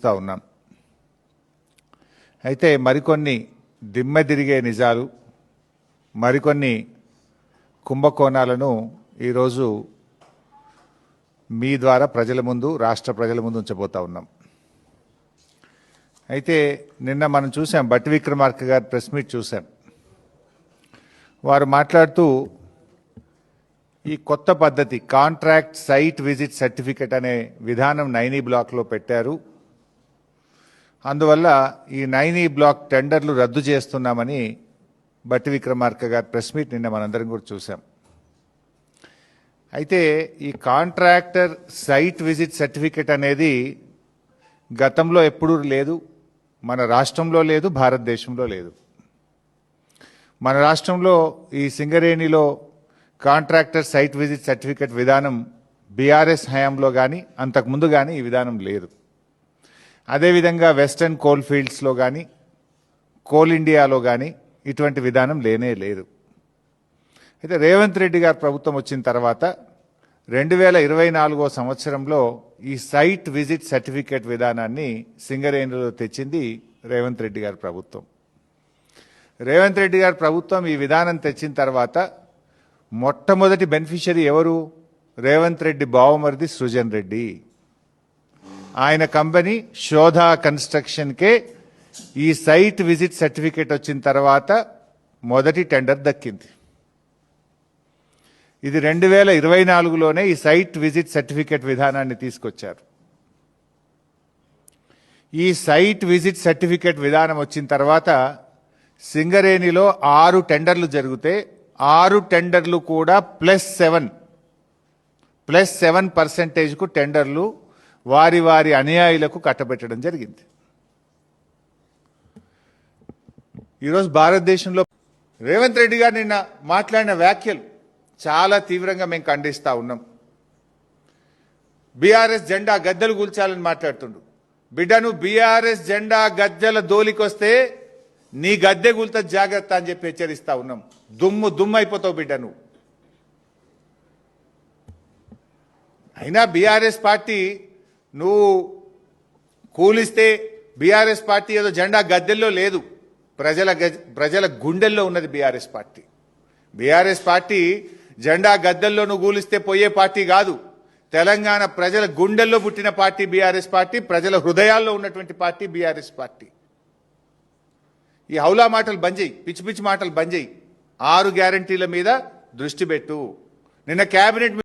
చూస్తూ ఉన్నాం. అయితే మరికొన్ని దిమ్మెదిరిగే నిజాలు మరికొన్ని కుంభకోణాలను ఈరోజు మీ ద్వారా ప్రజల ముందు రాష్ట్ర ప్రజల ముందు ఉంచబోతా ఉన్నాం. అయితే నిన్న మనం చూసాం బట్టి విక్రమార్క గారి ప్రెస్ మీట్ చూసాం వారు మాట్లాడుతూ ఈ కొత్త పద్ధతి కాంట్రాక్ట్ సైట్ విజిట్ సర్టిఫికెట్ అనే విధానం నైనీ బ్లాక్లో పెట్టారు. అందువల్ల ఈ నైనీ బ్లాక్ టెండర్లు రద్దు చేస్తున్నామని బట్టి విక్రమార్క గారు ప్రెస్ మీట్ నిన్న మనందరం కూడా చూసాం అయితే ఈ కాంట్రాక్టర్ సైట్ విజిట్ సర్టిఫికెట్ అనేది గతంలో ఎప్పుడూ లేదు మన రాష్ట్రంలో లేదు భారతదేశంలో లేదు. మన రాష్ట్రంలో ఈ సింగరేణిలో కాంట్రాక్టర్ సైట్ విజిట్ సర్టిఫికెట్ విధానం బీఆర్ఎస్ హయాంలో కానీ అంతకుముందు కానీ ఈ విధానం లేదు. అదేవిధంగా వెస్టర్న్ కోల్ ఫీల్డ్స్లో కానీ కోల్ ఇండియాలో కానీ ఇటువంటి విధానం లేనే లేదు. అయితే రేవంత్ రెడ్డి గారు ప్రభుత్వం వచ్చిన తర్వాత రెండు వేల ఇరవై నాలుగో సంవత్సరంలో ఈ సైట్ విజిట్ సర్టిఫికేట్ విధానాన్ని సింగరేణిలో తెచ్చింది రేవంత్ రెడ్డి గారి ప్రభుత్వం. రేవంత్ రెడ్డి గారి ప్రభుత్వం ఈ విధానం తెచ్చిన తర్వాత మొట్టమొదటి బెనిఫిషరీ ఎవరు? రేవంత్ రెడ్డి బావమరిది సృజన్ రెడ్డి. ఆయన కంపెనీ శోధ కన్స్ట్రక్షన్కే ఈ సైట్ విజిట్ సర్టిఫికేట్ వచ్చిన తర్వాత మొదటి టెండర్ దక్కింది. ఇది రెండు వేల ఇరవై నాలుగులోనే ఈ సైట్ విజిట్ సర్టిఫికేట్ విధానాన్ని తీసుకొచ్చారు. ఈ సైట్ విజిట్ సర్టిఫికేట్ విధానం వచ్చిన తర్వాత సింగరేణిలో ఆరు టెండర్లు జరిగితే ఆరు టెండర్లు కూడా ప్లస్ సెవెన్ ప్లస్ సెవెన్ పర్సెంటేజ్కు టెండర్లు వారి వారి అనుయాయులకు కట్టబెట్టడం జరిగింది. ఈరోజు భారతదేశంలో రేవంత్ రెడ్డి గారు నిన్న మాట్లాడిన వ్యాఖ్యలు చాలా తీవ్రంగా మేము ఖండిస్తా ఉన్నాం. బీఆర్ఎస్ జెండా గద్దెలు కూల్చాలని మాట్లాడుతుండు. బిడ్డను బీఆర్ఎస్ జెండా గద్దెల దోలికొస్తే నీ గద్దె కూల్తా జాగ్రత్త అని చెప్పి హెచ్చరిస్తా ఉన్నాం. దుమ్ము దుమ్ము అయిపోతావు బిడ్డ నువ్వు అయినా బీఆర్ఎస్ పార్టీ నువ్వు కూలిస్తే బీఆర్ఎస్ పార్టీ ఏదో జెండా గద్దెల్లో లేదు. ప్రజల గజ్- ప్రజల గుండెల్లో ఉన్నది బీఆర్ఎస్ పార్టీ. బీఆర్ఎస్ పార్టీ జెండా గద్దెల్లో నువ్వు కూలిస్తే పోయే పార్టీ కాదు. తెలంగాణ ప్రజల గుండెల్లో పుట్టిన పార్టీ బీఆర్ఎస్ పార్టీ ప్రజల హృదయాల్లో ఉన్నటువంటి పార్టీ బీఆర్ఎస్ పార్టీ. ఈ హౌలా మాటలు బంద్ చేయి పిచ్చి పిచ్చి మాటలు బంద్ చేయి. ఆరు గ్యారంటీల మీద దృష్టి పెట్టు. నిన్న కేబినెట్